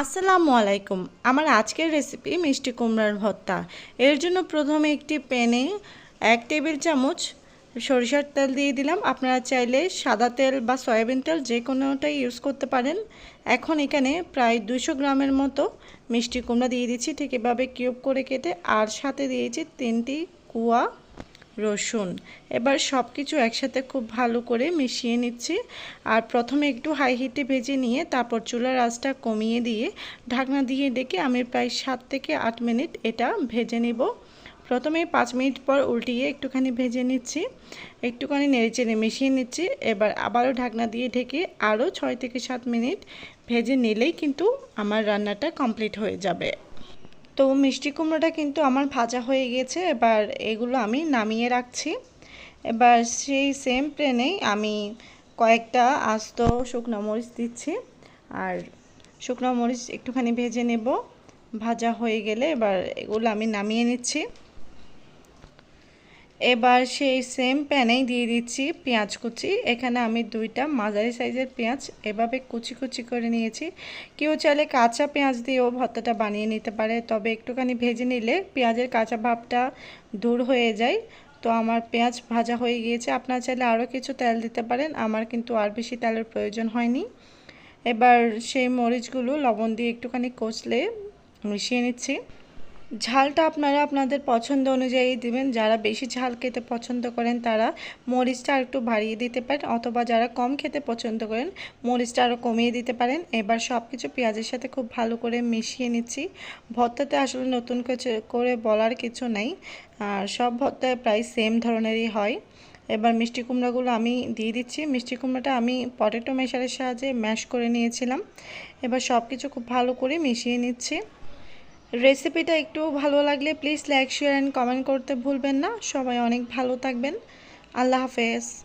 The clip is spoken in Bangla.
আসসালামু আলাইকুম। আমার আজকের রেসিপি মিষ্টি কুমড়ার ভর্তা। এর জন্য প্রথমে একটি প্যানে এক টেবিল চামচ সরিষার তেল দিয়ে দিলাম। আপনারা চাইলে সাদা তেল বা সয়াবিন তেল যে কোনোটাই ইউজ করতে পারেন। এখন এখানে প্রায় দুশো গ্রামের মতো মিষ্টি কুমড়া দিয়ে দিচ্ছি। ঠিক এভাবে কিউব করে কেটে, আর সাথে দিয়েছি তিনটি কুয়া রসুন। এবার সব কিছু একসাথে খুব ভালো করে মিশিয়ে নিচ্ছি। আর প্রথমে একটু হাই হিটে ভেজে নিয়ে তারপর চুলার আঁচটা কমিয়ে দিয়ে ঢাকনা দিয়ে ডেকে আমি প্রায় সাত থেকে আট মিনিট এটা ভেজে নেব। প্রথমে পাঁচ মিনিট পর উল্টিয়ে একটুখানি ভেজে নিচ্ছি। একটুখানি নেড়েচেড়ে মিশিয়ে নিচ্ছি। এবার আবারও ঢাকনা দিয়ে ঢেকে আরও ছয় থেকে সাত মিনিট ভেজে নিলেই কিন্তু আমার রান্নাটা কমপ্লিট হয়ে যাবে। তো মিষ্টি কুমড়োটা কিন্তু আমার ভাজা হয়ে গেছে এবার এগুলো আমি নামিয়ে রাখছি। এবার সেই সেম প্লেনেই আমি কয়েকটা আস্ত শুকনো মরিচ দিচ্ছি, আর শুকনো মরিচ একটুখানি ভেজে নেব। ভাজা হয়ে গেলে এবার এগুলো আমি নামিয়ে নিচ্ছি। এবার সেই সেম প্যানেই দিয়ে দিচ্ছি পেঁয়াজ কুচি। এখানে আমি দুইটা মাঝারি সাইজের পেঁয়াজ এভাবে কুচি কুচি করে নিয়েছি। কেউ চাইলে কাঁচা পেঁয়াজ দিয়েও ভর্তাটা বানিয়ে নিতে পারে, তবে একটুখানি ভেজে নিলে পেঁয়াজের কাঁচা ভাবটা দূর হয়ে যায়। তো আমার পেঁয়াজ ভাজা হয়ে গিয়েছে। আপনার চাইলে আরও কিছু তেল দিতে পারেন, আমার কিন্তু আর বেশি তেলের প্রয়োজন হয়নি। এবার সেই মরিচগুলো লবণ দিয়ে একটুখানি কষলে মিশিয়ে নিচ্ছি। ঝালটা আপনারা আপনাদের পছন্দ অনুযায়ী দিবেন। যারা বেশি ঝাল খেতে পছন্দ করেন তারা মরিচটা একটু বাড়িয়ে দিতে পারেন, অথবা যারা কম খেতে পছন্দ করেন মরিচটা আরও কমিয়ে দিতে পারেন। এবার সব কিছু পেঁয়াজের সাথে খুব ভালো করে মিশিয়ে নিচ্ছি। ভর্তাতে আসলে নতুন কিছু করে বলার কিছু নাই, আর সব ভর্তায় প্রায় সেম ধরনেরই হয়। এবার মিষ্টি কুমড়াগুলো আমি দিয়ে দিচ্ছি। মিষ্টি কুমড়াটা আমি পটেটো মেশারের সাহায্যে ম্যাশ করে নিয়েছিলাম। এবার সব কিছু খুব ভালো করে মিশিয়ে নিচ্ছি। রেসিপিটা একটু ভালো লাগলে please like, share and comment করতে ভুলবেন না। সবাই অনেক ভালো থাকবেন। আল্লাহ হাফেজ।